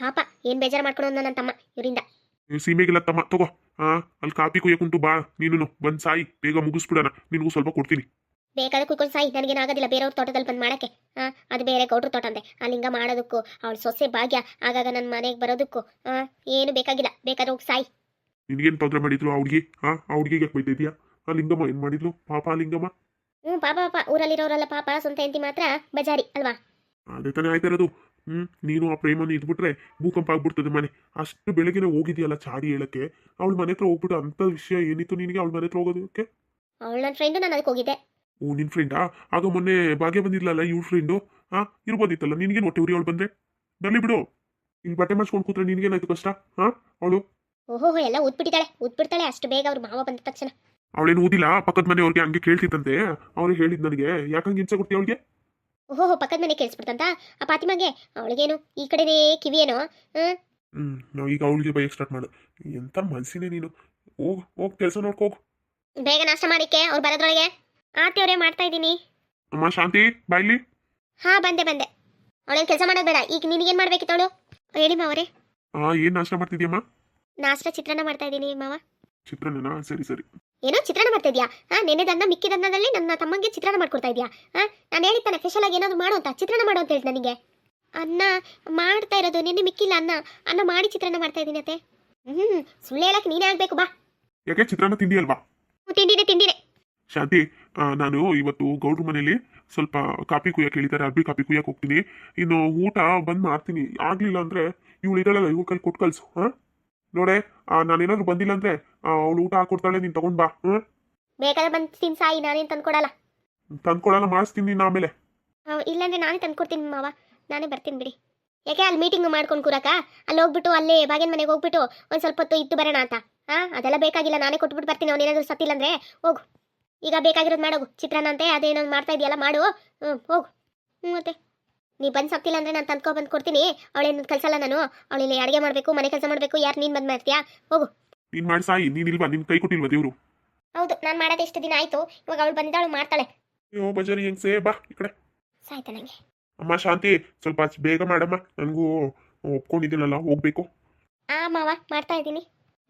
ಪಾಪ ಏನ್ ಬೇಜಾರು ಮಾಡ್ಕೊಂಡು ನನ್ನ ತಮ್ಮ ಇವರಿಂದ. ಸೀಮೆಗಿಲ್ಲ ತಮ್ಮ ತಗೋ. ಹಾ ಅಲ್ಲಿ ಕಾಪಿ ಕುಯ್ಯಕುಂಟು ಬಾ ನೀನು ಬಂದ್ ಸಾಯಿ ಬೇಗ ಮುಗಿಸ್ಬಿಡಣ. ನಿನಗೂ ಸ್ವಲ್ಪ ಕೊಡ್ತೀನಿ. ಬೇಕಾದ್ರೆ ಕುಯ್ಕೊಂಡು ಸಾಯಿ ನನಗೇನಾಗೋದಿಲ್ಲ ಬೇರೆಯವ್ರ ತೋಟದಲ್ಲಿ ಬಂದು ಮಾಡಕ್ಕೆ. ಹಾಂ ಅದು ಬೇರೆ ಗೌಡ್ರ ತೋಟ ಅಂದೆ. ಅಲ್ಲಿ ಹಿಂಗ ಮಾಡೋದಕ್ಕೂ ಅವಳು ಸೊಸೆ ಭಾಗ್ಯ ಆಗಾಗ ನನ್ನ ಮನೆಗೆ ಬರೋದಕ್ಕೂ ಹಾಂ ಏನು ಬೇಕಾಗಿಲ್ಲ. ಬೇಕಾದ್ರೆ ಹೋಗಿ ಸಾಯಿ. ನಿನಗೇನು ತೊಂದರೆ ಮಾಡಿದ್ರು ಆ ಹುಡುಗಿ? ಹಾ ಆ ಹುಡುಗಿಗೆ ಯಾಕೆ ಬೈತಿದ್ಯಾ ಆ ಲಿಂಗಮ್ಮ ಏನು ಮಾಡಿದ್ಲು? ಪಾಪ ಆ ಲಿಂಗಮ್ಮ? ಹ್ಞೂ ಪಾಪ ಪಾಪ. ಊರಲ್ಲಿರೋರೆಲ್ಲ ಪಾಪ ಸ್ವಂತ ಹೆಂಡತಿ ಮಾತ್ರ ಬಜಾರಿ ಅಲ್ವಾ? ಅದೇ ತಾನೇ ಆಯ್ತಿರೋದು ಹ್ಮ್? ನೀನು ಆ ಪ್ರೇಮನ ಇದ್ಬಿಟ್ರೆ ಭೂಕಂಪ ಆಗ್ಬಿಡ್ತದೆ ಮನೆ. ಅಷ್ಟು ಬೆಳಗ್ಗೆನೆ ಹೋಗಿದ್ಯಲ್ಲ ಚಾಡಿ ಹೇಳಕ್ಕೆ. ಅವಳ ಮನೆ ಹತ್ರ ಹೋಗ್ಬಿಟ್ಟು ಅಂತ ವಿಷಯ ಏನಿತ್ತು ನಿನಗೆ ಅವಳ ಮನೆ ಹತ್ರ ಹೋಗೋದಕ್ಕೆ ಅವಳು ನನ್ನ ಫ್ರೆಂಡ್ ನಾನು ಅದಕ್ಕೆ ಹೋಗಿದ್ದೆ. ಓ ನಿನ್ ಫ್ರೆಂಡಾ ಆಗ ಮೊನ್ನೆ ಭಾಗ್ಯ ಬಂದಿದ್ಲಲ್ಲ ಇವ್ ಫ್ರೆಂಡು ಹಾ ಇರ್ಬೋದಿತ್ತಲ್ಲ ನಿನಗೆ ಹೊಟ್ಟೆ ಉರಿ ಅವಳು ಬಂದ್ರೆ? ಬರ್ಲಿ ಬಿಡು. ಇಲ್ಲಿ ಬಟ್ಟೆ ಮಾಡಿಸ್ಕೊಂಡು ಕೂತ್ರೆ ನಿನಗೇನಾಯ್ತು ಕಷ್ಟ? ಹಾ ಅವಳು? ಓಹೋ ಎಲ್ಲ ಊದ್ಬಿಟ್ಟಿದ್ದಾಳೆ ಊದ್ಬಿಡ್ತಾಳೆ ಅಷ್ಟು ಬೇಗ ಅವ್ರ ಮಾವ ಬಂದ ತಕ್ಷಣ. ಅವಳೇನು ಓದಿಲ್ಲ? ಪಕ್ಕದ ಮನೆಯವ್ರಿಗೆ ಹಂಗೆ ಕೇಳ್ತಿದ್ದಂತೆ. ಅವ್ರಿಗೆ ಹೇಳಿದ್ ನನಗೆ. ಯಾಕಂಗೆ ಹಿಂಸೆ ಕೊಡ್ತೀಯ ಅವಳಿಗೆ? ಓಹೋ ಪಕ್ಕದ ಮನೆ ಕೇಳಿಸ್ಬಿಡ್ತಂತ? ಆ ಪಾತಿಮಾಗೆ ಅವಳಿಗೇನು? ಈ ಕಡೆನೇ ಕಿವಿಯೇನೋ? ಹ್ಞೂ ನಾವು ಈಗ ಅವಳಿಗೆ ಬೈಕ್ ಸ್ಟಾರ್ಟ್ ಮಾಡು. ಎಂತ ಮನ್ಸಿನೇ ನೀನು? ಹೋಗ್ ಹೋಗ್ ಕೆಲಸ ನೋಡ್ಕೋಗ್ ಬೇಗ ನಾಷ್ಟ ಮಾಡಿಕ್ಕೆ ಅವ್ರು ಬರೋದ್ರೊಳಗೆ? ಅವರೇ ಮಾಡ್ತಾ ಇದ್ದೀನಿ. ಅಮ್ಮ ಶಾಂತಿ ಬಾಯ್ಲಿ ಹಾ ಬಂದೆ ಬಂದೆ. ಅವಳೇನು ಕೆಲಸ ಮಾಡೋದು ಬೇಡ. ಈಗ ನಿನಗೇನು ಮಾಡ್ಬೇಕಿತ್ತು ಅವಳು ಹೇಳಿ ಮಾವರೇ. ಆ ಏನ್ ನಾಷ್ಟ ಮಾಡ್ತಿದ್ಯಮ್ಮ? ನಾಷ್ಟ ಚಿತ್ರಾನ್ನ ಮಾಡ್ತಾ ಇದ್ದೀನಿ ಮಾವ. ಚಿತ್ರಾನ್ನನಾ? ಸರಿ ಸರಿ. ಏನೋ ಚಿತ್ರಾನ್ನ ಮಾಡ್ತಾ ಇದೆಯಾ? ಹಾ ನೆನೆದನ್ನ ಮಿಕ್ಕಿದನ್ನದಲ್ಲಿ ನನ್ನ ತಮ್ಮಂಗೆ ಚಿತ್ರಾನ್ನ ಮಾಡ್ಕೊಡ್ತಾ ಇದೆಯಾ? ಹಾ ನಾನು ಹೇಳಿದ್ದಾನೆ ಸ್ಪೆಷಲ್ ಆಗಿ ಏನಾದ್ರು ಮಾಡು ಅಂತ ಚಿತ್ರಾನ್ನ ಮಾಡು ಅಂತ ಹೇಳಿ ನನಗೆ ಅನ್ನ ಮಾಡ್ತಾ ಇರೋದು ನಿನ್ನೆ ಮಿಕ್ಕಿಲ್ಲ ಅನ್ನ ಅನ್ನ ಮಾಡಿ ಚಿತ್ರಾನ್ನ ಮಾಡ್ತಾ ಇದ್ದೀನಿ ಅತ್ತೆ. ಹ್ಮ್ ಸುಳ್ಳು ಹೇಳಕ್ ನೀನೇ ಆಗ್ಬೇಕು ಬಾ. ಯಾಕೆ ಚಿತ್ರಾನ್ನ ತಿಂಡಿ ಅಲ್ವಾ? ತಿಂಡಿನೇ ತಿಂಡಿನೇ. ಶಾಂತಿ ನಾನು ಇವತ್ತು ಗೌಡ್ರ ಮನೆಯಲ್ಲಿ ಸ್ವಲ್ಪ ಕಾಪಿ ಕುಯ್ಯಕ್ಕೆ ಹೇಳಿದ್ದಾರೆ ಅರ್ಬಿ ಕಾಪಿ ಕುಯ್ಯಕ್ಕೆ ಹೋಗ್ತೀನಿ. ಇನ್ನು ಊಟ ಬಂದ್ ಮಾಡ್ತೀನಿ. ಆಗ್ಲಿಲ್ಲ ಅಂದ್ರೆ ಇವಳು ಇದ್ದಾಳಲ್ಲ ಇವ್ಳ ಕೈ ಕೊಟ್ಟು ಕಳ್ಸು ಹಾ? ನೋಡೆ ನಾನೇನಾದ್ರು ಬಂದಿಲ್ಲ ಅಂದ್ರೆ ಅವಳು ಊಟ ಹಾಕೊಡ್ತಾಳೆ ನೀನ್ ತಗೊಂಡ್ ಬಾ ಹ್ಮ್? ಬೇಕಾದ್ರೆ ಬಂದು ತಿನ್ ಸಾಯಿ ನಾನೇನ್ ತಂದ್ಕೊಡಲ್ಲ. ತಂದ್ಕೊಡಲ್ಲ ಮಾಡಿಸ್ತೀನಿ ನೀನ್ ಆಮೇಲೆ. ಇಲ್ಲಾಂದ್ರೆ ನಾನೇ ತಂದ್ಕೊಡ್ತೀನಿ ಮಾವ. ನಾನೇ ಬರ್ತೀನಿ ಬಿಡಿ. ಯಾಕೆ ಅಲ್ಲಿ ಮೀಟಿಂಗ್ ಮಾಡ್ಕೊಂಡು ಕೂರಕ ಅಲ್ಲಿ ಹೋಗ್ಬಿಟ್ಟು ಅಲ್ಲಿ ಬಾಗಿನ ಮನೆಗೆ ಹೋಗ್ಬಿಟ್ಟು ಒಂದು ಸ್ವಲ್ಪ ಹೊತ್ತು ಇತ್ತು ಬರೋಣ ಅಂತ. ಹಾ ಅದೆಲ್ಲ ಬೇಕಾಗಿಲ್ಲ ನಾನೇ ಕೊಟ್ಬಿಟ್ಟು ಬರ್ತೀನಿ ಅವನೇನಾದ್ರು ಸತ್ತಿಲ್ಲ ಅಂದ್ರೆ ಹೋಗು. ಈಗ ಬೇಕಾಗಿರೋದು ಮಾಡೋಗು ಚಿತ್ರಾನ್ನ ಅಂತೆ ಅದೇನೋ ಮಾಡ್ತಾ ಇದೆಯಲ್ಲ ಮಾಡು. ಹ್ಞೂ ಹೋಗು. ಹ್ಞೂ ಮತ್ತೆ? ನೀ ಬಂದು ಸಾಕ್ತಿಲ್ಲ ಅಂದ್ರೆ ನಾನು ತಂದ್ಕೊ ಬಂದು ಕೊಡ್ತೀನಿ. ಅವಳೇನು ಕಲ್ಸಲ್ಲ ನಾನು. ಅವಳಿಲ್ಲಿ ಅಡುಗೆ ಮಾಡಬೇಕು ಮನೆ ಕೆಲಸ ಮಾಡಬೇಕು. ಯಾರು ನೀನು ಬಂದ್ ಮಾಡ್ತೀಯಾ? ಹೋಗು. ನೀನ್ ಮಾಡಿ ಸಾಯಿ ನೀನ್ ಇಲ್ವಾ? ನಿನ್ ಕೈ ಕೊಟ್ಟಿಲ್ವಾ ದೇವ್ರು? ಹೌದು ನಾನು ಮಾಡೋದು ಎಷ್ಟು ದಿನ ಆಯ್ತು. ಇವಾಗ ಅವಳು ಬಂದಾಳು ಮಾಡ್ತಾಳೆ. ಅಯ್ಯೋ ಬಜರಿ ಹೆಂಗ್ ಸೇ ಬಾ ಈ ಕಡೆ. ಸಾಯ್ತಾ ನನಗೆ ಅಮ್ಮ ಶಾಂತಿ ಸ್ವಲ್ಪ ಬೇಗ ಮಾಡಮ್ಮ. ನನಗೂ ಒಪ್ಕೊಂಡಿದ್ದೀನಲ್ಲ ಹೋಗ್ಬೇಕು. ಆ ಮಾವ ಮಾಡ್ತಾ ಇದ್ದೀನಿ.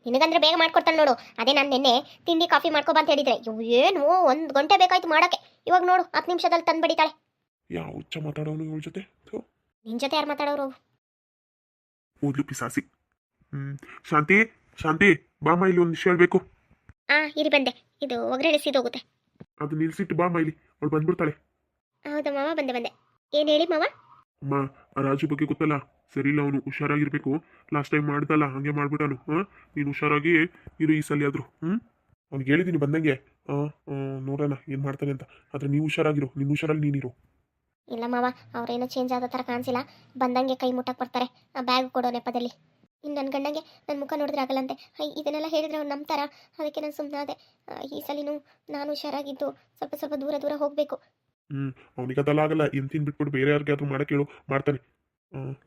ನಿನಗಂದ್ರೆ ಬೇಗ ಮಾಡ್ಕೊಡ್ತಾನೆ ನೋಡು. ಅದೇ ನಾನು ನಿನ್ನೆ ತಿಂಡಿ ಕಾಫಿ ಮಾಡ್ಕೊಬಾ ಅಂತ ಹೇಳಿದ್ರೆ. ಇವ್ ಏನು? ಒಂದು ಗಂಟೆ ಬೇಕಾಯ್ತು ಮಾಡೋಕೆ. ಇವಾಗ ನೋಡು ಹತ್ತು ನಿಮಿಷದಲ್ಲಿ ತಂದು ಬಡಿತಾಳೆ ಯಾವ ಹುಚ್ಚ ಮಾತಾಡೋನು ಇವಳ ಜೊತೆ? ನಿನ್ ಜೊತೆ ಯಾರು ಮಾತಾಡೋರು? ಓದ್ಲು ಪಿಸಾಸಿ. ಹ್ಮ್. ಶಾಂತಿ ಶಾಂತಿ ಬಾಮ ಇಲ್ಲಿ ಒಂದು ವಿಷಯ ಹೇಳ್ಬೇಕು. ಆ ಇರಿ ಬಂದೆ. ಇದು ಒಗ್ಗರಣೆ ಸೀದೋಗುತ್ತೆ. ಅದು ನಿಲ್ಸಿಟ್ಟು ಬಾಮ ಇಲ್ಲಿ ಅವಳು ಬಂದ್ಬಿಡ್ತಾಳೆ. ಹೌದಾ ಮಾವ ಬಂದೆ ಬಂದೆ. ಏನ್ ಹೇಳಿ ಮಾವ? ಅಮ್ಮ ಆ ರಾಜು ಬಗ್ಗೆ ಗೊತ್ತಲ್ಲ. ಸರಿ ಇಲ್ಲ ಅವನು ಹುಷಾರಾಗಿರ್ಬೇಕು. ಲಾಸ್ಟ್ ಟೈಮ್ ಮಾಡ್ದಲ್ಲ ಹಂಗೆ ಮಾಡ್ಬಿಟ್ಟನು. ಹಾ? ನೀನು ಹುಷಾರಾಗಿ ಇರು ಈ ಸಲ ಆದ್ರು. ಹ್ಮ್? ಅವ್ನಿಗೆ ಹೇಳಿದ್ದೀನಿ ಬಂದಂಗೆ. ಆ, ಆ, ನೋಡೋಣ ಏನ್ ಮಾಡ್ತಾನೆ ಅಂತ. ಆದ್ರೆ ನೀವು ಹುಷಾರಾಗಿರು. ನಿನ್ನ ಹುಷಾರಲ್ಲಿ ನೀನಿರು ಇಲ್ಲ ಮಾವ ಅವ್ರೇನೋ ಚೇಂಜ್ ಆದ ಥರ ಕಾಣಿಸಿಲ್ಲ. ಬಂದಂಗೆ ಕೈ ಮುಟ್ಟಕ್ಕೆ ಬರ್ತಾರೆ. ಆ ಬ್ಯಾಗ್ ಕೊಡೋ ನೆಪದಲ್ಲಿ. ಇನ್ನು ನನ್ನ ಗಂಡಂಗೆ ನನ್ನ ಮುಖ ನೋಡಿದ್ರೆ ಆಗಲ್ಲಂತೆ. ಹೈ ಇದನ್ನೆಲ್ಲ ಹೇಳಿದ್ರೆ ಅವ್ನು ನಂಬ್ತಾರ? ಅದಕ್ಕೆ ನಾನು ಸುಮ್ಮನೆ ಅದೇ ಈ ಸಲಿನೂ ನಾನು ಹುಷಾರಾಗಿದ್ದು ಸ್ವಲ್ಪ ಸ್ವಲ್ಪ ದೂರ ದೂರ ಹೋಗಬೇಕು. ಹ್ಮ್ ಅವನಿಗೆ ಅದೆಲ್ಲ ಆಗಲ್ಲ. ಎಂತಿನ ಬಿಟ್ಬಿಟ್ಟು ಬೇರೆ ಯಾರಿಗಾದ್ರೂ ಮಾಡಕ್ಕೆ ಹೇಳು ಮಾಡ್ತಾನೆ.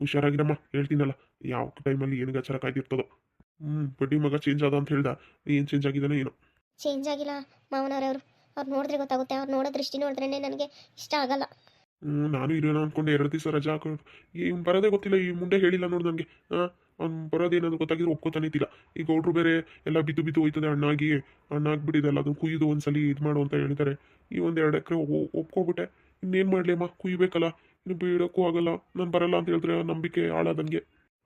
ಹುಷಾರಾಗಿರಮ್ಮ ಹೇಳ್ತೀನಲ್ಲ. ಯಾವ ಟೈಮಲ್ಲಿ ಏನು ಗಚಾರ ಕಾಯ್ದಿರ್ತದೋ. ಹ್ಮ್ ಬಡ್ಡಿ ಮಗ ಚೇಂಜ್ ಆದ ಅಂತ ಹೇಳ್ದ. ಏನು ಚೇಂಜ್ ಆಗಿದಾನೆ ಏನು. ಚೇಂಜ್ ಆಗಿಲ್ಲ ಮಾವನವ್ರವರು ಅವ್ರು. ನೋಡಿದ್ರೆ ಗೊತ್ತಾಗುತ್ತೆ. ಅವ್ರು ನೋಡೋ ದೃಷ್ಟಿ ನೋಡಿದ್ರೇ ನನಗೆ ಇಷ್ಟ ಆಗಲ್ಲ. ನಾನು ಇರೋಣ ಅಂದ್ಕೊಂಡೆ ಎರಡು ದಿವಸ ರಜಾ ಹಾಕೊಂಡು ಇವ್ನು ಬರೋದೇ ಗೊತ್ತಿಲ್ಲ, ಈ ಮುಂದೆ ಹೇಳಿಲ್ಲ ನೋಡು ನನಗೆ ಅವ್ನು ಬರೋದೇನಾದ್ರು ಗೊತ್ತಾಗಿದ್ರೆ ಒಪ್ಕೋತಾನೆ ಇದ್ದಿಲ್ಲ. ಈಗ ಗೌಡ್ರು ಬೇರೆ ಎಲ್ಲ ಬಿದ್ದು ಬಿದ್ದು ಹೋಯ್ತದೆ, ಹಣ್ಣಾಗಿ ಹಣ್ಣಾಗ್ಬಿಟ್ಟಿದೆಲ್ಲ ಅದು ಕುಯ್ದು ಒಂದ್ಸಲಿ ಇದು ಮಾಡು ಅಂತ ಹೇಳ್ತಾರೆ ಈ ಒಂದು ಎರಡು ಎಕರೆ ಒಪ್ಕೊಬಿಟ್ಟೆ. ಇನ್ನೇನು ಮಾಡಲಿ ಅಮ್ಮ, ಕುಯ್ಬೇಕಲ್ಲ. ಇನ್ನು ಬೀಳೋಕ್ಕೂ ಆಗಲ್ಲ. ನಾನು ಬರಲ್ಲ ಅಂತ ಹೇಳಿದ್ರೆ ನಂಬಿಕೆ ಹಾಳಾದಂಗೆ.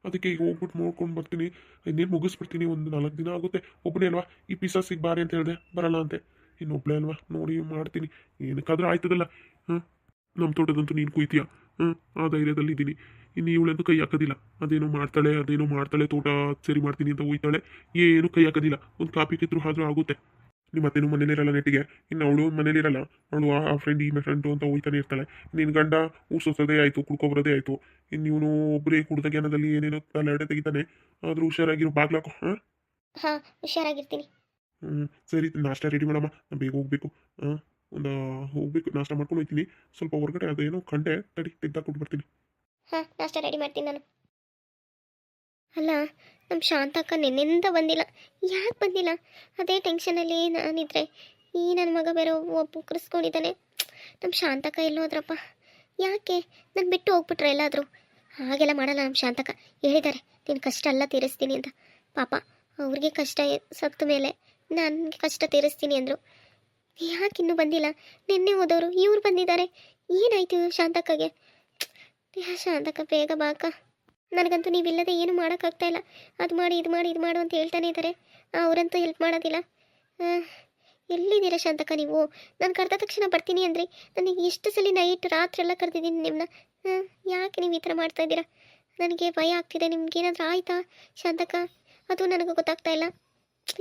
ಅದಕ್ಕೆ ಈಗ ಹೋಗ್ಬಿಟ್ಟು ನೋಡ್ಕೊಂಡು ಬರ್ತೀನಿ. ಇನ್ನೇನು ಮುಗಿಸ್ಬಿಡ್ತೀನಿ, ಒಂದು ನಾಲ್ಕು ದಿನ ಆಗುತ್ತೆ. ಒಬ್ಬನೇ ಅಲ್ವಾ? ಈ ಪಿಸಾಸಿಗೆ ಬಾರಿ ಅಂತ ಹೇಳಿದೆ, ಬರಲ್ಲ ಅಂತೆ. ಇನ್ನೊಬ್ಳೆ ಅಲ್ವಾ? ನೋಡಿ ಮಾಡ್ತೀನಿ. ಏನಕ್ಕಾದ್ರೂ ಆಯ್ತದಲ್ಲ. ಹಾಂ ನಮ್ಮ ತೋಟದಂತೂ ನೀನು ಕುಯ್ತೀಯ? ಹ್ಞೂ ಆ ಧೈರ್ಯದಲ್ಲಿ ಇದ್ದೀನಿ ಇನ್ನು ಇವಳಂತೂ ಕೈ ಹಾಕೋದಿಲ್ಲ. ಅದೇನೋ ಮಾಡ್ತಾಳೆ ಅದೇನೋ ಮಾಡ್ತಾಳೆ ತೋಟ ಸರಿ ಮಾಡ್ತೀನಿ ಅಂತ ಹೋಯ್ತಾಳೆ. ಏನು ಕೈ ಹಾಕೋದಿಲ್ಲ. ಒಂದು ಕಾಪಿ ಕಿತ್ರು ಆದರೂ ಆಗುತ್ತೆ. ನಿಮ್ಮ ಅತ್ತೆನೂ ಮನೇಲಿರಲ್ಲ ನೆಟ್ಟಿಗೆ. ಇನ್ನು ಅವಳು ಮನೇಲಿರಲ್ಲ ಅವಳು ಆ ಫ್ರೆಂಡ್ ಈ ಫ್ರೆಂಡು ಅಂತ ಹೋಯ್ತಾನೆ ಇರ್ತಾಳೆ. ನಿನ್ನ ಗಂಡ ಊಸೋಸೋದೇ ಆಯಿತು ಕುಡ್ಕೊಬರೋದೇ ಆಯಿತು. ಇನ್ನು ಇವನು ಒಬ್ಬರೇ ಕುಡ್ದ ಜ್ಞಾನದಲ್ಲಿ ಏನೇನೋ ತಲೆಡೆ ತೆಗಿತಾನೆ. ಆದರೂ ಹುಷಾರಾಗಿರೋ ಬಾಗ್ಲಾಕು ಹಾಂ? ಹಾಂ ಹುಷಾರಾಗಿರ್ತೀನಿ. ಹ್ಞೂ ಸರಿ ನಾಷ್ಟ ರೆಡಿ ಮಾಡಮ್ಮ. ನಾನು ಬೇಗ ಹೋಗ್ಬೇಕು. ಹಾಂ? ಒಂದು ಹೋಗ್ಬೇಕು, ನಾಷ್ಟ ಮಾಡ್ಕೊಂಡು ಹೋಗ್ತೀನಿ. ಸ್ವಲ್ಪ ಹೊರಗಡೆ ಅದೇನೋ ಕಂಡೆ ತಡಿ ತೆಗ್ದಾಕೊಟ್ಟು ಬರ್ತೀನಿ. ಹಾಂ, ನಾಷ್ಟ ರೆಡಿ ಮಾಡ್ತೀನಿ ನಾನು. ಅಲ್ಲ ನಮ್ಮ ಶಾಂತಕ್ಕ ನಿನ್ನಿಂದ ಬಂದಿಲ್ಲ. ಯಾಕೆ ಬಂದಿಲ್ಲ? ಅದೇ ಟೆನ್ಷನಲ್ಲಿ ನಾನಿದ್ರೆ ಈ ನನ್ನ ಮಗ ಬೇರೆ ಒಬ್ಬ ಕರೆಸ್ಕೊಂಡಿದ್ದಾನೆ ನಮ್ಮ ಶಾಂತಕ್ಕ ಎಲ್ಲೋದ್ರಪ್ಪ ಯಾಕೆ? ನಾನು ಬಿಟ್ಟು ಹೋಗ್ಬಿಟ್ರೆ ಎಲ್ಲಾದರೂ? ಹಾಗೆಲ್ಲ ಮಾಡಲ್ಲ ನಮ್ಮ ಶಾಂತಕ ಹೇಳಿದ್ದಾರೆ ನಿನ್ನ ಕಷ್ಟ ಎಲ್ಲ ತೀರಿಸ್ತೀನಿ ಅಂತ. ಪಾಪ, ಅವ್ರಿಗೆ ಕಷ್ಟ ಸತ್ತ ಮೇಲೆ ನನಗೆ ಕಷ್ಟ ತೀರಿಸ್ತೀನಿ ಅಂದರು. ಯಾಕೆ ಇನ್ನೂ ಬಂದಿಲ್ಲ? ನಿನ್ನೆ ಹೋದವರು, ಇವ್ರು ಬಂದಿದ್ದಾರೆ. ಏನಾಯ್ತು ಶಾಂತಕ್ಕಗೆ? ಶಾಂತಕ್ಕ, ಬೇಗ ಬಾಕ ನನಗಂತೂ ನೀವಿಲ್ಲದೆ ಏನು ಮಾಡೋಕ್ಕಾಗ್ತಾ ಇಲ್ಲ. ಅದು ಮಾಡಿ, ಇದು ಮಾಡಿ, ಇದು ಮಾಡು ಅಂತ ಹೇಳ್ತಾನೆ ಇದ್ದಾರೆ ಅವರಂತೂ ಹೆಲ್ಪ್ ಮಾಡೋದಿಲ್ಲ. ಎಲ್ಲಿದ್ದೀರಾ ಶಾಂತಕ್ಕ ನೀವು? ನಾನು ಕರೆದ ತಕ್ಷಣ ಬರ್ತೀನಿ ಅಂದರೆ. ನನಗೆ ಎಷ್ಟು ಸಲ ನೈಟ್ ರಾತ್ರಿ ಎಲ್ಲ ಕರೆದಿದ್ದೀನಿ ನಿಮ್ಮನ್ನ ಯಾಕೆ ನೀವು ಈ ಥರ ಮಾಡ್ತಾ ಇದ್ದೀರಾ? ನನಗೆ ಭಯ ಆಗ್ತಿದೆ. ನಿಮ್ಗೆ ಏನಾದರೂ ಆಯ್ತಾ ಶಾಂತಕ್ಕ? ಅದು ನನಗೆ ಗೊತ್ತಾಗ್ತಾ ಇಲ್ಲ.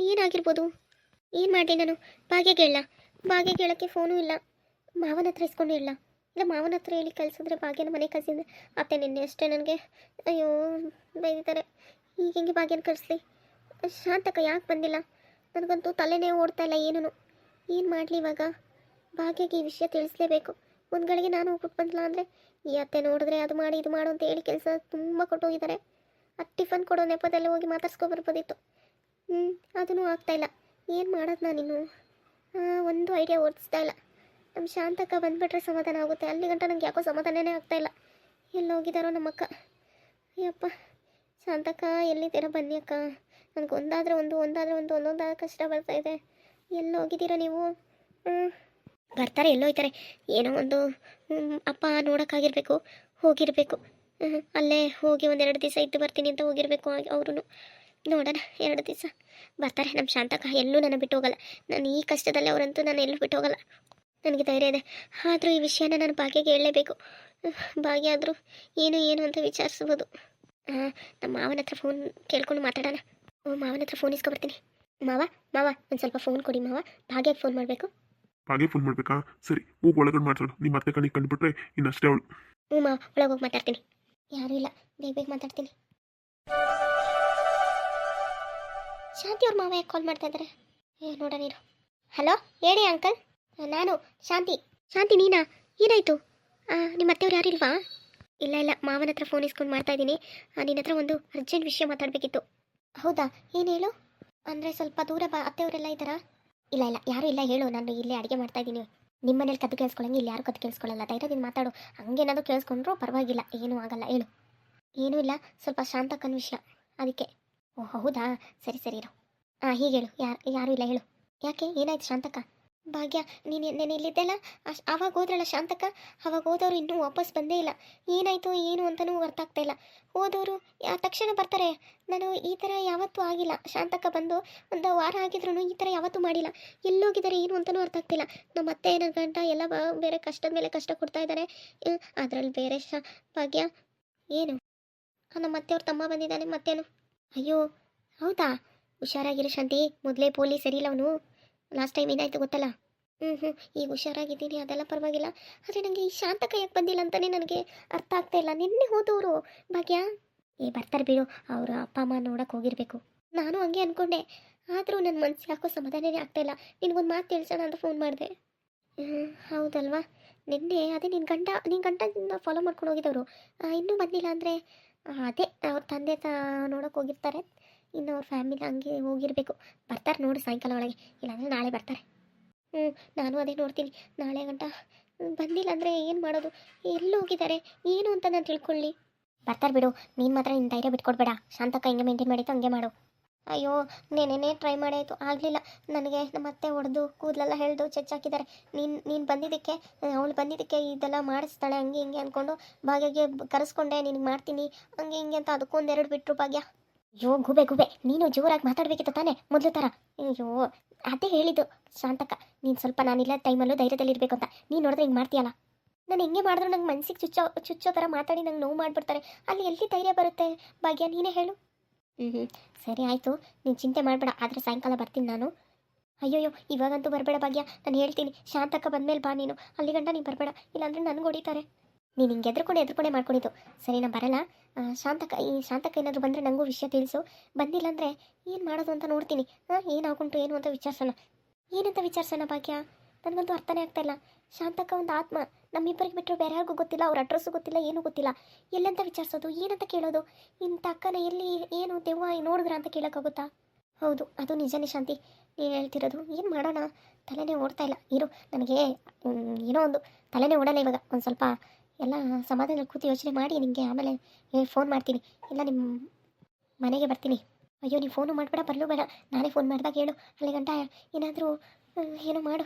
ಏನಾಗಿರ್ಬೋದು? ಏನು ಮಾಡಲಿ ನಾನು? ಭಾಗ್ಯಗೆ ಹೇಳ ಭಾಗ್ಯಗೆ ಹೇಳೋಕ್ಕೆ ಫೋನು ಇಲ್ಲ. ಮಾವನ ಹತ್ರ ಇಸ್ಕೊಂಡು ಇಲ್ಲ ಇಲ್ಲ, ಮಾವನ ಹತ್ರ ಹೇಳಿ ಕಳಿಸಿದ್ರೆ ಭಾಗ್ಯನ ಮನೆ ಕಳ್ಸಿದ್ರೆ ಅತ್ತೆ ನಿನ್ನೆ ಅಷ್ಟೇ ನನಗೆ. ಅಯ್ಯೋ, ಬೈದಿದ್ದಾರೆ. ಈಗ ಹೆಂಗೆ ಭಾಗ್ಯನ ಕಳಿಸ್ಲಿ? ಶಾಂತಕ್ಕ ಯಾಕೆ ಬಂದಿಲ್ಲ? ನನಗಂತೂ ತಲೆನೇ ಓಡ್ತಾ ಇಲ್ಲ ಏನೂ ಏನು ಮಾಡಲಿ ಇವಾಗ? ಭಾಗ್ಯಗೆ ಈ ವಿಷಯ ತಿಳಿಸ್ಲೇಬೇಕು. ಒಂದು ಗಳಿಗೆ ನಾನು ಹೋಗ್ಬಿಟ್ಟು ಬಂದಿಲ್ಲ ಅಂದರೆ ಈ ಅತ್ತೆ ನೋಡಿದ್ರೆ ಅದು ಮಾಡಿ, ಇದು ಮಾಡು ಅಂತ ಹೇಳಿ ಕೆಲಸ ತುಂಬ ಕೊಟ್ಟೋಗಿದ್ದಾರೆ. ಅದು ಟಿಫನ್ ಕೊಡೋ ನೆಪದಲ್ಲಿ ಹೋಗಿ ಮಾತಾಡ್ಸ್ಕೊಬರ್ಬೋದಿತ್ತು ಹ್ಞೂ ಅದೂ ಆಗ್ತಾಯಿಲ್ಲ ಏನು ಮಾಡೋದು ನಾನಿನ್ನು? ಒಂದು ಐಡಿಯಾ ಓಡಿಸ್ತಾ ಇಲ್ಲ. ನಮ್ಮ ಶಾಂತಕ್ಕ ಬಂದುಬಿಟ್ರೆ ಸಮಾಧಾನ ಆಗುತ್ತೆ. ಅಲ್ಲಿ ಗಂಟ ನಂಗೆ ಯಾಕೋ ಸಮಾಧಾನನೇ ಇಲ್ಲ. ಎಲ್ಲಿ ಹೋಗಿದ್ದಾರೋ ನಮ್ಮಕ್ಕ. ಅಯ್ಯಪ್ಪ, ಶಾಂತಕ್ಕ, ಎಲ್ಲಿದ್ದೀರ ಬನ್ನಿ ಅಕ್ಕ. ನನಗೆ ಒಂದಾದರೆ ಒಂದು ಒಂದಾದರೆ ಒಂದು ಒಂದೊಂದಾದ ಕಷ್ಟ ಬರ್ತಾ ಇದೆ. ಎಲ್ಲಿ ಹೋಗಿದ್ದೀರಾ ನೀವು. ಬರ್ತಾರೆ, ಎಲ್ಲೋ ಹೋಯ್ತಾರೆ ಏನೋ ಒಂದು ಅಪ್ಪ ನೋಡೋಕ್ಕಾಗಿರ್ಬೇಕು, ಹೋಗಿರಬೇಕು. ಅಲ್ಲೇ ಹೋಗಿ ಒಂದೆರಡು ದಿವಸ ಇದ್ದು ಬರ್ತೀನಿ ಅಂತ ಹೋಗಿರಬೇಕು ಅವರು ನೋಡೋಣ ಎರಡು ದಿವಸ ಬರ್ತಾರೆ. ನಮ್ಮ ಶಾಂತಕ ಎಲ್ಲೂ ನನ್ನ ಬಿಟ್ಟು ಹೋಗಲ್ಲ. ನಾನು ಈ ಕಷ್ಟದಲ್ಲಿ ಅವರಂತೂ ನಾನು ಎಲ್ಲೂ ಬಿಟ್ಟು ಹೋಗಲ್ಲ. ನನಗೆ ಧೈರ್ಯ ಇದೆ. ಆದರೂ ಈ ವಿಷಯನ ನಾನು ಭಾಗ್ಯಗೆ ಹೇಳಲೇಬೇಕು. ಭಾಗ್ಯ ಆದರೂ ಏನು ಏನು ಅಂತ ವಿಚಾರಿಸ್ಬೋದು. ಹಾಂ ನಮ್ಮ ಮಾವನ ಹತ್ರ ಫೋನ್ ಕೇಳ್ಕೊಂಡು ಮಾತಾಡೋಣ. ಓ ಮಾವನ ಹತ್ರ ಫೋನ್ ಇಸ್ಕೊಬರ್ತೀನಿ. ಮಾವ ಮಾವ ಒಂದು ಸ್ವಲ್ಪ ಫೋನ್ ಕೊಡಿ ಮಾವ. ಭಾಗ್ಯಕ್ಕೆ ಫೋನ್ ಮಾಡಬೇಕು. ಹಾಗೆ ಫೋನ್ ಮಾಡ್ಬೇಕಾ? ಸರಿ ಹೋಗಿ ಒಳಗಡೆ ಮಾಡ್ಸೋಣ ನಿಮ್ಮ ಮತ್ತೆ ಕಣ್ಣಿಗೆ ಕಂಡುಬಿಟ್ರೆ ಇನ್ನಷ್ಟೇ ಅವಳು. ಹ್ಞೂ ಮಾವ ಒಳಗೆ ಹೋಗಿ ಮಾತಾಡ್ತೀನಿ. ಯಾರೂ ಇಲ್ಲ. ಬೇಗ ಬೇಗ ಮಾತಾಡ್ತೀನಿ. ಶಾಂತಿ ಅವ್ರ ಮಾವ ಯಾಕೆ ಕಾಲ್ ಮಾಡ್ತಾ ಇದ್ದಾರೆ ಏ, ನೋಡ ನೀರು ಹಲೋ ಹೇಳಿ ಅಂಕಲ್ ನಾನು, ಶಾಂತಿ. ಶಾಂತಿ, ನೀನಾ? ಏನಾಯಿತು? ನಿಮ್ಮ ಅತ್ತೆಯವ್ರು ಯಾರಿಲ್ವಾ ಇಲ್ಲ ಇಲ್ಲ. ಮಾವನ ಹತ್ರ ಫೋನ್ ಇಸ್ಕೊಂಡು ಮಾಡ್ತಾ ಇದ್ದೀನಿ. ನಿನ್ನ ಹತ್ರ ಒಂದು ಅರ್ಜೆಂಟ್ ವಿಷಯ ಮಾತಾಡಬೇಕಿತ್ತು. ಹೌದಾ? ಏನು ಹೇಳು? ಅಂದರೆ ಸ್ವಲ್ಪ ದೂರ ಬಾ. ಅತ್ತೆಯವರೆಲ್ಲ ಇದ್ದಾರಾ? ಇಲ್ಲ ಇಲ್ಲ. ಯಾರೂ ಇಲ್ಲ, ಹೇಳು. ನಾನು ಇಲ್ಲೇ ಅಡುಗೆ ಮಾಡ್ತಾ ಇದ್ದೀನಿ. ನಿಮ್ಮ ಮನೇಲಿ ಕದ್ದು ಕೇಳಿಸ್ಕೊಳ್ಳಂಗೆ ಇಲ್ಲಿ ಯಾರು ಕದ್ದು ಕೇಳಿಸ್ಕೊಳ್ಳಲ್ಲ ಧೈರ್ಯದಿಂದ ಮಾತಾಡು. ಹಂಗೇನಾದರೂ ಕೇಳಿಸ್ಕೊಂಡ್ರು ಪರವಾಗಿಲ್ಲ. ಏನೂ ಆಗಲ್ಲ. ಹೇಳು. ಏನೂ ಇಲ್ಲ. ಸ್ವಲ್ಪ ಶಾಂತಕ್ಕನ ವಿಷಯ. ಅದಕ್ಕೆ. ಓ, ಹೌದಾ? ಸರಿ ಸರಿ ಇರು. ಹಾಂ ಹೀಗೆ ಹೇಳು. ಯಾರು, ಯಾರೂ ಇಲ್ಲ, ಹೇಳು. ಯಾಕೆ? ಏನಾಯ್ತು ಶಾಂತಕ್ಕ? ಭಾಗ್ಯ, ನೀನು, ನೆನೆ ಇಲ್ಲಿದ್ದೆಲ್ಲ ಅಶ್ ಆವಾಗ ಹೋದ್ರಲ್ಲ ಶಾಂತಕ್ಕ? ಆವಾಗ ಹೋದವರು ಇನ್ನೂ ವಾಪಸ್ ಬಂದೇ ಇಲ್ಲ. ಏನಾಯಿತು, ಏನು ಅಂತಲೂ ಅರ್ಥ ಆಗ್ತಾ ಇಲ್ಲ. ಹೋದವರು ತಕ್ಷಣ ಬರ್ತಾರೆ. ನಾನು ಈ ಥರ ಯಾವತ್ತೂ ಆಗಿಲ್ಲ. ಶಾಂತಕ್ಕ ಬಂದು ಒಂದು ವಾರ ಆಗಿದ್ರು ಈ ಥರ ಯಾವತ್ತೂ ಮಾಡಿಲ್ಲ. ಎಲ್ಲೋಗಿದ್ದಾರೆ, ಏನು ಅಂತಲೂ ಅರ್ಥ ಆಗ್ತಿಲ್ಲ. ನಮ್ಮ ಅತ್ತೆ, ನನ್ನ ಗಂಟ ಎಲ್ಲ ಬೇರೆ ಕಷ್ಟದ ಮೇಲೆ ಕಷ್ಟ ಕೊಡ್ತಾ ಇದ್ದಾರೆ. ಅದರಲ್ಲಿ ಬೇರೆ ಶಾ, ಭಾಗ್ಯ, ಏನು? ನಮ್ಮ ಅತ್ತೆಯವ್ರ ತಮ್ಮ ಬಂದಿದ್ದಾನೆ, ಮತ್ತೇನು? ಅಯ್ಯೋ, ಹೌದಾ? ಹುಷಾರಾಗಿರ ಶಾಂತಿ. ಮೊದಲೇ ಪೊಲೀಸ್ ಸರಿಯಿಲ್ಲ ಅವನು. ಲಾಸ್ಟ್ ಟೈಮ್ ಏನಾಯ್ತು ಗೊತ್ತಲ್ಲ? ಹ್ಞೂ ಹ್ಞೂ ಈಗ ಹುಷಾರಾಗಿದ್ದೀನಿ, ಅದೆಲ್ಲ ಪರವಾಗಿಲ್ಲ. ಆದರೆ ನನಗೆ ಈ ಶಾಂತ ಕೈಯಕ್ಕೆ ಬಂದಿಲ್ಲ ಅಂತಲೇ ನನಗೆ ಅರ್ಥ ಆಗ್ತಾ ಇಲ್ಲ. ನಿನ್ನೆ ಹೋದವರು, ಭಾಗ್ಯ? ಏ, ಬರ್ತಾರೆ ಬಿಡು. ಅವರ ಅಪ್ಪ, ಅಮ್ಮ ನೋಡಕ್ಕೆ ಹೋಗಿರಬೇಕು. ನಾನು ಹಂಗೆ ಅಂದ್ಕೊಂಡೆ ಆದರೂ ನನ್ನ ಮನಸ್ಸಿಗೆ ಯಾಕೋ ಆಗ್ತಾ ಇಲ್ಲ. ನಿನಗೊಂದು ಮಾತು ತಿಳಿಸೋಣ ಅಂತ ಫೋನ್ ಮಾಡಿದೆ. ಹೌದಲ್ವಾ? ನಿನ್ನೆ ಅದೇ ನಿನ್ನ ಗಂಡ ನಿನ್ನ ಗಂಟದಿಂದ ಫಾಲೋ ಮಾಡ್ಕೊಂಡು ಹೋಗಿದ್ದವರು. ಇನ್ನೂ ಬಂದಿಲ್ಲ ಅಂದರೆ? ಅದೇ, ಅವ್ರ ತಂದೆ ತ ನೋಡೋಕೆ ಹೋಗಿರ್ತಾರೆ. ಇನ್ನು ಅವ್ರ ಫ್ಯಾಮಿಲಿ ಹಂಗೆ ಹೋಗಿರಬೇಕು. ಬರ್ತಾರೆ ನೋಡಿ ಸಾಯಂಕಾಲ ಒಳಗೆ. ಇಲ್ಲಾಂದರೆ ನಾಳೆ ಬರ್ತಾರೆ. ಹ್ಞೂ ನಾನು ಅದೇ ನೋಡ್ತೀನಿ. ನಾಳೆ ಗಂಟ ಬಂದಿಲ್ಲ ಅಂದರೆ ಏನು ಮಾಡೋದು? ಎಲ್ಲಿ ಹೋಗಿದ್ದಾರೆ. ಏನು ಅಂತ ನಾನು ತಿಳ್ಕೊಳ್ಳಿ. ಬರ್ತಾರೆ ಬಿಡು. ನೀನು ಮಾತ್ರ ನಿನ್ನ ಧೈರ್ಯ ಬಿಟ್ಕೊಡ್ಬೇಡ. ಶಾಂತಕ್ಕ ಹಿಂಗೆ ಮೇಂಟೈನ್ ಮಾಡಿತ್ತು ಹಂಗೆ ಮಾಡು. ಅಯ್ಯೋ ನೆನೆನೇ ಟ್ರೈ ಮಾಡಾಯಿತು. ಆಗಲಿಲ್ಲ. ನನಗೆ ನಮ್ಮ ಅತ್ತೆ ಹೊಡೆದು, ಕೂದಲೆಲ್ಲ ಹೇಳ್ದು ಚಚ್ಚಾಕಿದ್ದಾರೆ ನೀನು ನೀನು ಬಂದಿದ್ದಕ್ಕೆ, ಅವಳು ಬಂದಿದ್ದಕ್ಕೆ ಇದೆಲ್ಲ ಮಾಡಿಸ್ತಾಳೆ, ಹಂಗೆ ಹಿಂಗೆ ಅಂದ್ಕೊಂಡು ಭಾಗ್ಯಗೆ ಕರೆಸ್ಕೊಂಡೆ, ನಿನಗೆ ಮಾಡ್ತೀನಿ, ಹಂಗೆ ಹಿಂಗೆ ಅಂತ ಅದಕ್ಕೂ ಎರಡು ಬಿಟ್ಟರು ಭಾಗ್ಯ. ಅಯ್ಯೋ, ಗುಬೆ ಗುಬೆ. ನೀನು ಜೋರಾಗಿ ಮಾತಾಡಬೇಕಿತ್ತು ತಾನೇ, ಮೊದಲು ಥರ ಅಯ್ಯೋ, ಅದೇ ಹೇಳಿದ್ದು ಶಾಂತಕ್ಕ. ನೀನು ಸ್ವಲ್ಪ ನಾನಿಲ್ಲ ಟೈಮಲ್ಲೂ ಧೈರ್ಯದಲ್ಲಿ ಇರಬೇಕು ಅಂತ. ನೀನು ನೋಡಿದ್ರೆ ಹಿಂಗೆ ಮಾಡ್ತೀಯಲ್ಲ? ನಾನು ಹೆಂಗೆ ಮಾಡಿದ್ರು ನಂಗೆ ಮನ್ಸಿಗೆ ಚುಚ್ಚೋ ಚುಚ್ಚೋ ಥರ ಮಾತಾಡಿ ನಂಗೆ ನೋವು ಮಾಡಿಬಿಡ್ತಾರೆ. ಅಲ್ಲಿ ಎಲ್ಲಿ ಧೈರ್ಯ ಬರುತ್ತೆ? ಭಾಗ್ಯ, ನೀನೇ ಹೇಳು. ಹ್ಞೂ ಸರಿ, ಆಯಿತು. ನೀನು ಚಿಂತೆ ಮಾಡಬೇಡ. ಆದರೆ ಸಾಯಂಕಾಲ ಬರ್ತೀನಿ ನಾನು. ಅಯ್ಯೋಯ್ಯೋ, ಇವಾಗಂತೂ ಬರಬೇಡ ಭಾಗ್ಯ. ನಾನು ಹೇಳ್ತೀನಿ ಶಾಂತಕ್ಕ ಬಂದಮೇಲೆ ಬಾ ನೀನು. ಅಲ್ಲಿ ಗಂಟ ನೀನು ಬರಬೇಡ. ಇಲ್ಲಾಂದ್ರೆ ನನಗೆ ಹೊಡಿತಾರೆ. ನೀನು ಹಿಂಗೆ ಎದ್ರುಕೊಂಡು ಎದ್ರುಕೊಂಡೆ ಮಾಡ್ಕೊಂಡಿದ್ದು. ಸರಿ, ನಾನು ಬರಲ್ಲ. ಶಾಂತಕ ಈ ಶಾಂತಕ್ಕ ಏನಾದರೂ ಬಂದರೆ ನನಗೂ ವಿಷಯ ತಿಳಿಸು. ಬಂದಿಲ್ಲ ಅಂದರೆ ಏನು ಮಾಡೋದು ಅಂತ ನೋಡ್ತೀನಿ. ಹಾಂ ಏನಾಗುಂಟು ಏನು ಅಂತ ವಿಚಾರಿಸೋಣ. ಏನಂತ ವಿಚಾರಿಸೋಣ ಭಾಗ್ಯ? ನನಗಂತೂ ಅರ್ಥನೇ ಆಗ್ತಾಯಿಲ್ಲ ಶಾಂತಕ್ಕ ಒಂದು ಆತ್ಮ. ನಮ್ಮಿಬ್ಬರಿಗೆ ಬಿಟ್ಟರು ಬೇರೆ ಯಾರಿಗೂ ಗೊತ್ತಿಲ್ಲ, ಅವ್ರ ಅಡ್ರೆಸ್ಸು ಗೊತ್ತಿಲ್ಲ, ಏನೂ ಗೊತ್ತಿಲ್ಲ. ಎಲ್ಲಂತ ವಿಚಾರಿಸೋದು, ಏನಂತ ಕೇಳೋದು? ಇಂಥ ಅಕ್ಕನ ಎಲ್ಲಿ, ಏನು ದೆವ್ವ ನೋಡಿದ್ರ ಅಂತ ಕೇಳೋಕ್ಕಾಗುತ್ತಾ? ಹೌದು, ಅದು ನಿಜನೇ ಶಾಂತಿ. ನೀನು ಹೇಳ್ತಿರೋದು. ಏನು ಮಾಡೋಣ? ತಲೆನೇ ಓಡ್ತಾ ಇಲ್ಲ. ಇರು ನನಗೆ ಏನೋ ಒಂದು ತಲೆನೇ ಓಡಲ್ಲ ಇವಾಗ. ಒಂದು ಸ್ವಲ್ಪ ಎಲ್ಲ ಸಮಾಧಾನ ಕೂತು ಯೋಚನೆ ಮಾಡಿ ನಿಮಗೆ ಆಮೇಲೆ ಫೋನ್ ಮಾಡ್ತೀನಿ. ಇಲ್ಲ ನಿಮ್ಮ ಮನೆಗೆ ಬರ್ತೀನಿ. ಅಯ್ಯೋ, ನೀವು ಫೋನು ಮಾಡಬೇಡ, ಬರಲು ಬೇಡ. ನಾನೇ ಫೋನ್ ಮಾಡಿದಾಗ ಹೇಳು. ಅಲ್ಲಿ ಗಂಟ, ಏನಾದರೂ ಏನೋ ಮಾಡು.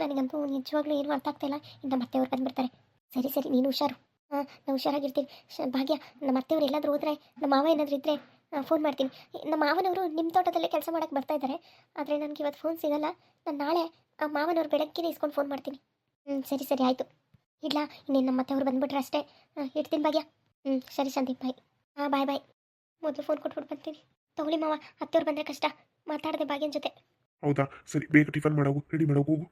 ನನಗಂತೂ ನಿಜವಾಗ್ಲೂ ಏನು ಅರ್ಥ ಆಗ್ತಾಯಿಲ್ಲ ಇಲ್ಲ. ಮತ್ತೆ ಅವ್ರು ಬಂದ್ಬಿಡ್ತಾರೆ. ಸರಿ ಸರಿ, ನೀನು ಹುಷಾರು. ಹಾಂ ನಾನು ಹುಷಾರಾಗಿರ್ತೀನಿ ಶ, ಭಾಗ್ಯ, ನಮ್ಮ ಅತ್ತೆಯವ್ರು ಎಲ್ಲಾದರೂ ಹೋದರೆ, ನಮ್ಮ ಮಾವ ಏನಾದರೂ ಇದ್ದರೆ ಫೋನ್ ಮಾಡ್ತೀನಿ. ನಮ್ಮ ಮಾವನವರು ನಿಮ್ಮ ತೋಟದಲ್ಲೇ ಕೆಲಸ ಮಾಡೋಕ್ಕೆ ಬರ್ತಾ ಇದ್ದಾರೆ. ಆದರೆ ನನಗೆ ಇವತ್ತು ಫೋನ್ ಸಿಗಲ್ಲ. ನಾನು ನಾಳೆ ಆ ಮಾವನವ್ರು ಬೆಳಗ್ಗೆನೇ ಇಸ್ಕೊಂಡು ಫೋನ್ ಮಾಡ್ತೀನಿ. ಹ್ಞೂ ಸರಿ ಸರಿ, ಆಯಿತು. ಇಲ್ಲ ಇನ್ನೇನು ನಮ್ಮ ಅತ್ತೆಯವ್ರು ಬಂದುಬಿಟ್ರೆ ಅಷ್ಟೇ. ಹಾಂ, ಇಡ್ತೀನಿ ಭಾಗ್ಯ. ಹ್ಞೂ ಸರಿ ಸಂದೀಪ್ ಬಾಯ್ ಹಾಂ ಬಾಯ್ ಬಾಯ್ ಮೊದಲು ಫೋನ್ ಕೊಟ್ಬಿಟ್ಟು ಬರ್ತೀನಿ ತಗೊಳ್ಳಿ ಮಾವ ಅತ್ತೆಯವ್ರು ಬಂದರೆ ಕಷ್ಟ. ಮಾತಾಡದೆ ಭಾಗ್ಯನ ಜೊತೆ. ಹೌದಾ? ಸರಿ, ಬೇಗ ಟಿಫನ್ ಮಾಡೋ ರೆಡಿ ಮಾಡೋ, ಹೋಗು.